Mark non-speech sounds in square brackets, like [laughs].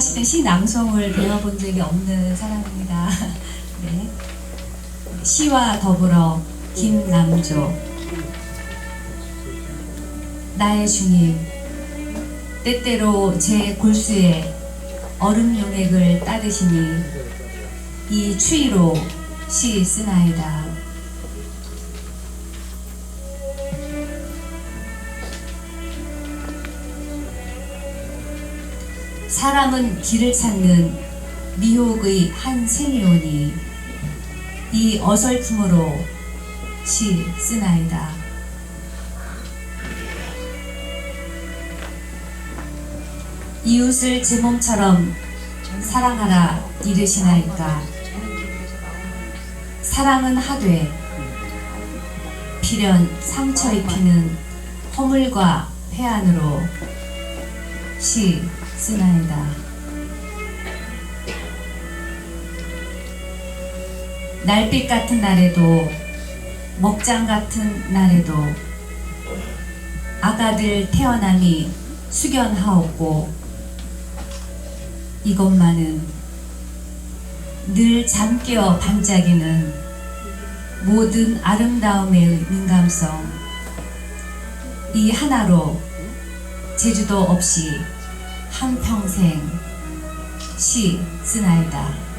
시 낭송을 배워본 적이 없는 사람입니다. [laughs] 네. 시와 더불어 김남조 나의 주님 때때로 제 골수에 얼음 용액을 따르시니 이 추위로 시 쓰나이다. 사람은 길을 찾는 미혹의 한 생이오니 이 어설픔으로 시 쓰나이다. 이웃을 제 몸처럼 사랑하라 이르시나이까 사랑은 하되 필연 상처 입히는 허물과 회한으로 시 쓰나이다. 날빛 같은 날에도 먹장 같은 날에도 아가들 태어남이 숙연하옵고 이것만은 늘 잠깨어 반짝이는 모든 아름다움의 민감성 이 하나로 제주도 없이 한평생 시 쓰나이다.